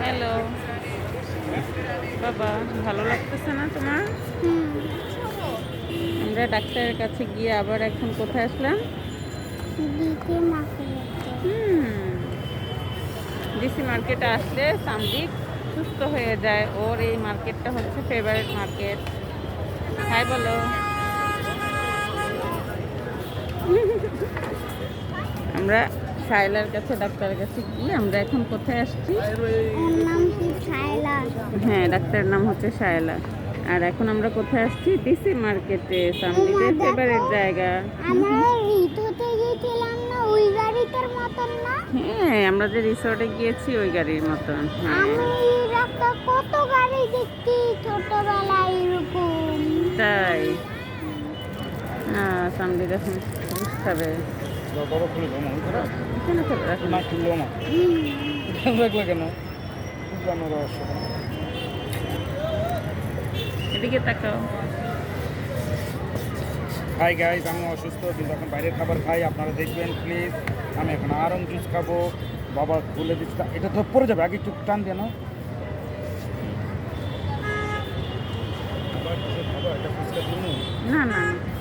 Hello. বাবা ভালো লাগতেছে না তোমার? আমরা ডাক্তারের কাছে গিয়ে আবার এখন কোথায় আসলাম? ডিসি মার্কেটে আসলে সামদিক সুস্থ হয়ে যায়। ওর এই মার্কেটটা হচ্ছে ফেভারিট মার্কেট হাই বলো। আমরা শাইলার কাছে ডাক্তারের কাছে গিয়ে আমরা এখন কোথায় আসছি? নাম কি? হ্যাঁ ডাক্তারের নাম হচ্ছে শায়লা। আর এখন আমরা কোথায় আসছি? ডিসি মার্কেটে দেখো। ফেভারিট জায়গা। হ্যাঁ আমরা যে রিসর্টে গিয়েছি ওই গাড়ির মতন। হ্যাঁ। আমি এই রাস্তা কত গাড়ি দেখছি ছোটবেলায় এরকম। তাই? হ্যাঁ সামনে দেখুন হবে। খুলে না? খুললো না। রাখলে কেন? রহস্য। এদিকে তাকাও। হাই গাইজ আমি অসুস্থ কিন্তু এখন বাইরের খাবার খাই। আপনারা দেখবেন প্লিজ আমি এখন আরং জুস খাব। বাবা খুলে দিচ্ছে এটা তো পড়ে যাবে আগে একটু টান দিয়ে না না না না।